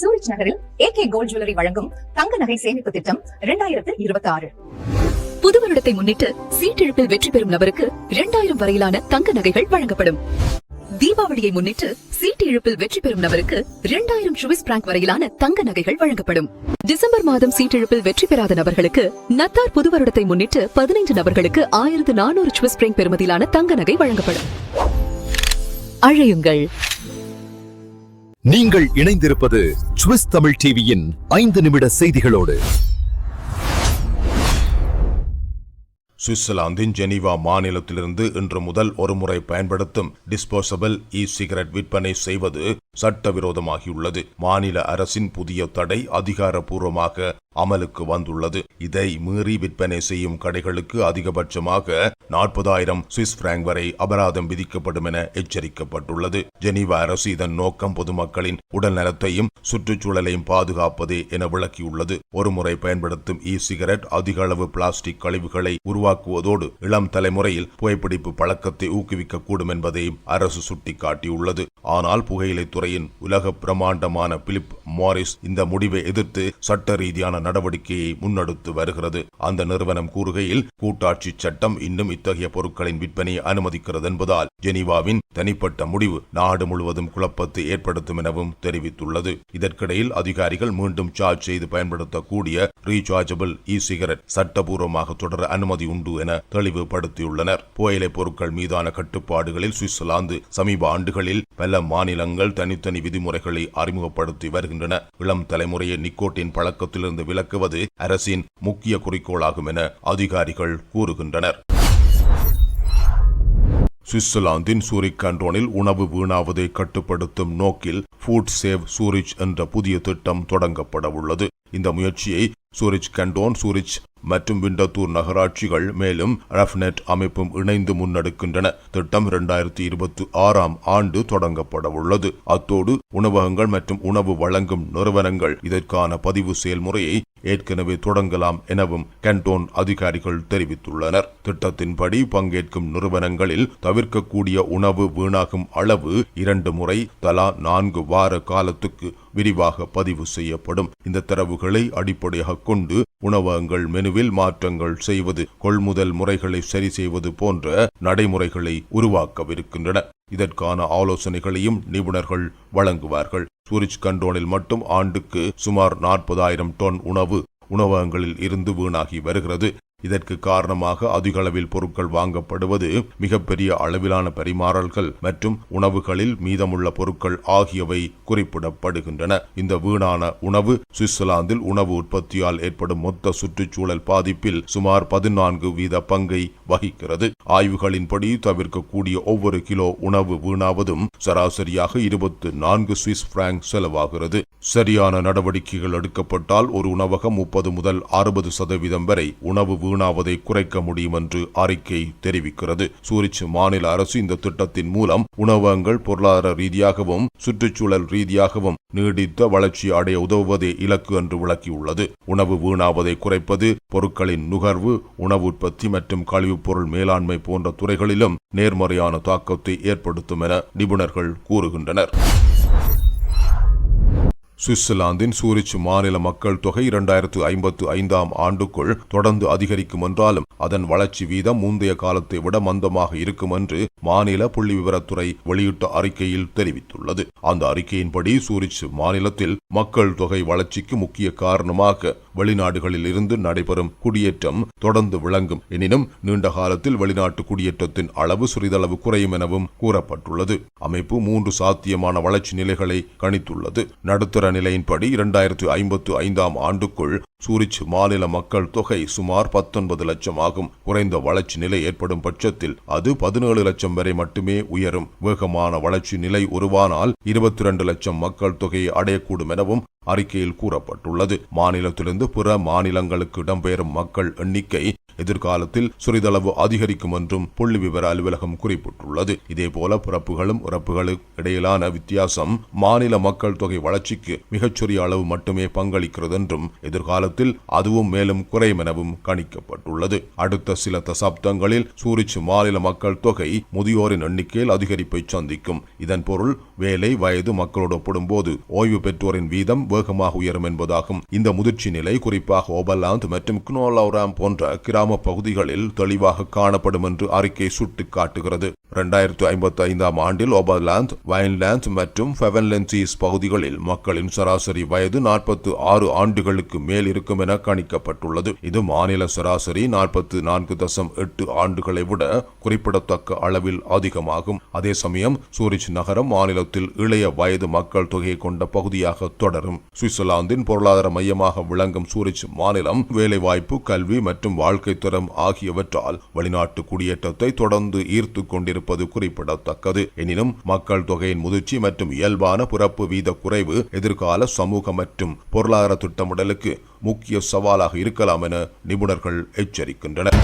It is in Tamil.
சூரிச் நகரில் ஏகே கோல்ட் ஜுவல்லரி வழங்கும் தங்க நகை சேமிப்பு திட்டம் இரண்டாயிரத்து இருபத்தி ஆறு புது வருடத்தை முன்னிட்டு சீட்டிழப்பில் வெற்றி பெறும் நபருக்கு இரண்டாயிரம் வரையிலான தங்க நகைகள் வழங்கப்படும். தீபாவளியை முன்னிட்டு சீட்டு இழுப்பில் வெற்றி பெறும் நபருக்கு இரண்டாயிரம் சுவிஸ் பிராங்க் வரையிலான தங்க நகைகள் வழங்கப்படும். டிசம்பர் மாதம் சீட்டிழப்பில் வெற்றி பெறாத நபர்களுக்கு நத்தார் புது வருடத்தை முன்னிட்டு பதினைந்து நபர்களுக்கு ஆயிரத்து நானூறு சுவிஸ் பிராங்க் பெறுமதியிலான தங்க நகை வழங்கப்படும். அழையுங்கள். நீங்கள் இணைந்திருப்பது சுவிஸ் தமிழ் டிவியின் ஐந்து நிமிட செய்திகளோடு. சுவிட்சர்லாந்தின் ஜெனீவா மாநிலத்திலிருந்து இன்று முதல் ஒருமுறை பயன்படுத்தும் டிஸ்போசபிள் இ சிகரெட் விற்பனை செய்வது சட்டவிரோதமாகியுள்ளது. மாநில அரசின் புதிய தடை அதிகாரப்பூர்வமாக அமலுக்கு வந்துள்ளது. இதை மீறி விற்பனை செய்யும் கடைகளுக்கு அதிகபட்சமாக நாற்பதாயிரம் சுவிஸ் பிராங்க் வரை அபராதம் விதிக்கப்படும் என எச்சரிக்கப்பட்டுள்ளது. ஜெனீவா அரசு இதன் நோக்கம் பொதுமக்களின் உடல் நலத்தையும் சுற்றுச்சூழலையும் பாதுகாப்பதே என விளக்கியுள்ளது. ஒருமுறை பயன்படுத்தும் இ சிகரெட் அதிக அளவு பிளாஸ்டிக் கழிவுகளை உருவாக்குவதோடு இளம் தலைமுறையில் புகைப்பிடிப்பு பழக்கத்தை ஊக்குவிக்கக்கூடும் என்பதையும் அரசு சுட்டிக்காட்டியுள்ளது. ஆனால் புகையிலைத் துறையின் உலக பிரமாண்டமான பிலிப் மாரிஸ் இந்த முடிவை எதிர்த்து சட்ட ரீதியான நடவடிக்கையை முன்னெடுத்து வருகிறது. அந்த நிறுவனம் கூறுகையில் கூட்டாட்சி சட்டம் இன்னும் இத்தகைய பொருட்களின் விற்பனையை அனுமதிக்கிறது என்பதால் ஜெனீவாவின் தனிப்பட்ட முடிவு நாடு முழுவதும் குழப்பத்தை ஏற்படுத்தும் எனவும் தெரிவித்துள்ளது. இதற்கிடையில் அதிகாரிகள் மீண்டும் சார்ஜ் செய்து பயன்படுத்தக்கூடிய ரீசார்ஜபிள் இ சிகரெட் சட்டபூர்வமாக தொடர அனுமதி உண்டு என தெளிவுபடுத்தியுள்ளனர். புகையிலை பொருட்கள் மீதான கட்டுப்பாடுகளில் சுவிட்சர்லாந்து சமீப ஆண்டுகளில் பல மாநிலங்கள் தனித்தனி விதிமுறைகளை அறிமுகப்படுத்தி வருகின்றன. இளம் தலைமுறையை நிக்கோட்டின் பழக்கத்திலிருந்து விலக்குவது அரசின் முக்கிய குறிக்கோளாகும் என அதிகாரிகள் கூறுகின்றனர். சுவிட்சர்லாந்தின் சூரிக் கண்டோனில் உணவு வீணாவதை கட்டுப்படுத்தும் நோக்கில் ஃபுட் சேவ் சூரிச் என்ற புதிய திட்டம் தொடங்கப்பட உள்ளது இந்த முயற்சியை சூரிச் கண்டோன் சூரிச் மற்றும் விண்டத்தூர் நகராட்சிகள் மேலும் ரஃப்நெட் அமைப்பும் இணைந்து முன்னெடுக்கின்றன. திட்டம் இரண்டாயிரத்தி இருபத்தி ஆறாம் ஆண்டு தொடங்கப்பட உள்ளது அத்தோடு உணவகங்கள் மற்றும் உணவு வழங்கும் நிறுவனங்கள் இதற்கான பதிவு செயல்முறையை ஏற்கனவே தொடங்கலாம் எனவும் கண்டோன் அதிகாரிகள் தெரிவித்துள்ளனர். திட்டத்தின்படி பங்கேற்கும் நிறுவனங்களில் தவிர்க்கக்கூடிய உணவு வீணாகும் அளவு இரண்டு முறை தலா நான்கு வார காலத்துக்கு விரிவாக பதிவு செய்யப்படும். இந்த தரவுகளை அடிப்படையாக கொண்டு உணவகங்கள் மெனுவில் மாற்றங்கள் செய்வது கொள்முதல் முறைகளை சரி செய்வது போன்ற நடைமுறைகளை உருவாக்கவிருக்கின்றன. இதற்கான ஆலோசனைகளையும் நிபுணர்கள் வழங்குவார்கள். சூரிச் கண்டோனில் மட்டும் ஆண்டுக்கு சுமார் நாற்பதாயிரம் டன் உணவு உணவகங்களில் இருந்து வீணாகி வருகிறது. இதற்கு காரணமாக அதிக அளவில் பொருட்கள் வாங்கப்படுவது மிகப்பெரிய அளவிலான பரிமாறல்கள் மற்றும் உணவுகளில் மீதமுள்ள பொருட்கள் ஆகியவை குறிப்பிடப்படுகின்றன. இந்த வீணான உணவு சுவிட்சர்லாந்தில் உணவு உற்பத்தியால் ஏற்படும் மொத்த சுற்றுச்சூழல் பாதிப்பில் சுமார் பதினான்கு வீத பங்கை வகிக்கிறது. ஆய்வுகளின்படி தவிர்க்கக்கூடிய ஒவ்வொரு கிலோ உணவு வீணாவதும் சராசரியாக இருபத்து நான்கு சுவிஸ் பிராங்க் செலவாகிறது. சரியான நடவடிக்கைகள் எடுக்கப்பட்டால் ஒரு உணவகம் முப்பது முதல் அறுபது சதவீதம் வரை உணவு வீணாவதை குறைக்க முடியும் என்று அறிக்கை தெரிவிக்கிறது. சூரிச் மாநில அரசு இந்த திட்டத்தின் மூலம் உணவகங்கள் பொருளாதார ரீதியாகவும் சுற்றுச்சூழல் ரீதியாகவும் நீடித்த வளர்ச்சி அடைய உதவுவதே இலக்கு என்று விளக்கியுள்ளது. உணவு வீணாவதை குறைப்பது பொருட்களின் நுகர்வு உணவு உற்பத்தி மற்றும் கழிவுப் பொருள் மேலாண்மை போன்ற துறைகளிலும் நேர்மறையான தாக்கத்தை ஏற்படுத்தும் என நிபுணர்கள் கூறுகின்றனர். சுவிட்சர்லாந்தின் சூரிச் மாநில மக்கள் தொகை இரண்டாயிரத்து ஐம்பத்து ஐந்தாம் ஆண்டுக்குள் தொடர்ந்து அதிகரிக்கும் என்றாலும் அதன் வளர்ச்சி வீதம் முந்தைய காலத்தை விட மந்தமாக இருக்கும் என்று மாநில புள்ளி விவரத்துறை வெளியிட்ட அறிக்கையில் தெரிவித்துள்ளது. அந்த அறிக்கையின்படி சூரிச் மாநிலத்தில் மக்கள் தொகை வளர்ச்சிக்கு முக்கிய காரணமாக வெளிநாடுகளில் இருந்து நடைபெறும் குடியேற்றம் தொடர்ந்து விளங்கும். எனினும் நீண்ட காலத்தில் வெளிநாட்டு குடியேற்றத்தின் அளவு சிறிதளவு குறையும் எனவும் கூறப்பட்டுள்ளது. அமைப்பு மூன்று சாத்தியமான வளர்ச்சி நிலைகளை கணித்துள்ளது. நடுத்தர நிலையின்படி இரண்டாயிரத்து ஐம்பத்து ஐந்தாம் ஆண்டுக்குள் சூரிச் மாநில மக்கள் தொகை சுமார் பத்தொன்பது லட்சம் ஆகும். குறைந்த வளர்ச்சி நிலை ஏற்படும் பட்சத்தில் அது பதினேழு லட்சம் வரை மட்டுமே உயரும். வேகமான வளர்ச்சி நிலை உருவானால் இருபத்தி இரண்டு லட்சம் மக்கள் தொகையை அடையக்கூடும் எனவும் அறிக்கையில் கூறப்பட்டுள்ளது. மாநிலத்திலிருந்து பிற மாநிலங்களுக்கு இடம்பெயரும் மக்கள் எண்ணிக்கை எதிர்காலத்தில் சிறிதளவு அதிகரிக்கும் என்றும் புள்ளி விவர அலுவலகம் குறிப்பிட்டுள்ளது. இதேபோல பிறப்புகளும் இறப்புகளுக்கு இடையிலான வித்தியாசம் மாநில மக்கள் தொகை வளர்ச்சிக்கு மிகச்சிறிய அளவு மட்டுமே பங்களிக்கிறது என்றும் எதிர்காலத்தில் அதுவும் மேலும் குறையும் எனவும் கணிக்கப்பட்டுள்ளது. அடுத்த சில தசாப்தங்களில் சூரிச் மாநில மக்கள் தொகை முதியோரின் எண்ணிக்கையில் அதிகரிப்பை சந்திக்கும். இதன் பொருள் வேலை வயது மக்களோடு ஒப்பிடும்போது ஓய்வு பெற்றோரின் வீதம் வேகமாக உயரும் என்பதாகும். இந்த முதிர்ச்சி நிலை குறிப்பாக ஓபர்லாந்து மற்றும் குனோலௌராம் போன்ற கிராம பகுதிகளில் தெளிவாக காணப்படும் என்று அறிக்கை சுட்டிக்காட்டுகிறது. ரெண்டாயிரத்து ஐம்பத்தி ஐந்தாம் ஆண்டில் ஓபர்லாந்து வயன்லாந்து மற்றும் ஃபெவன்லென்சிஸ் பகுதிகளில் மக்களின் சராசரி வயது நாற்பத்து ஆறு ஆண்டுகளுக்கு மேல் இருக்கும் என கணிக்கப்பட்டுள்ளது. இது மாநில சராசரி நாற்பத்து நான்கு தசம் எட்டு ஆண்டுகளை விட குறிப்பிடத்தக்க அளவில் அதிகமாகும். அதே சமயம் சூரிச் நகரம் மாநிலத்தில் இளைய வயது மக்கள் தொகையை கொண்ட பகுதியாக தொடரும். சுவிட்சர்லாந்தின் பொருளாதார மையமாக விளங்கும் சூரிச் மாநிலம் வேலைவாய்ப்பு கல்வி மற்றும் வாழ்க்கை தரம் ஆகியவற்றால் வெளிநாட்டு குடியேற்றத்தை தொடர்ந்து ஈர்த்து இருப்பது குறிப்பிடத்தக்கது. எனினும் மக்கள் தொகையின் முதிர்ச்சி மற்றும் இயல்பான பிறப்பு வீத குறைவு எதிர்கால சமூக மற்றும் பொருளாதார திட்டமிடலுக்கு முக்கிய சவாலாக இருக்கலாம் என நிபுணர்கள் எச்சரிக்கின்றனர்.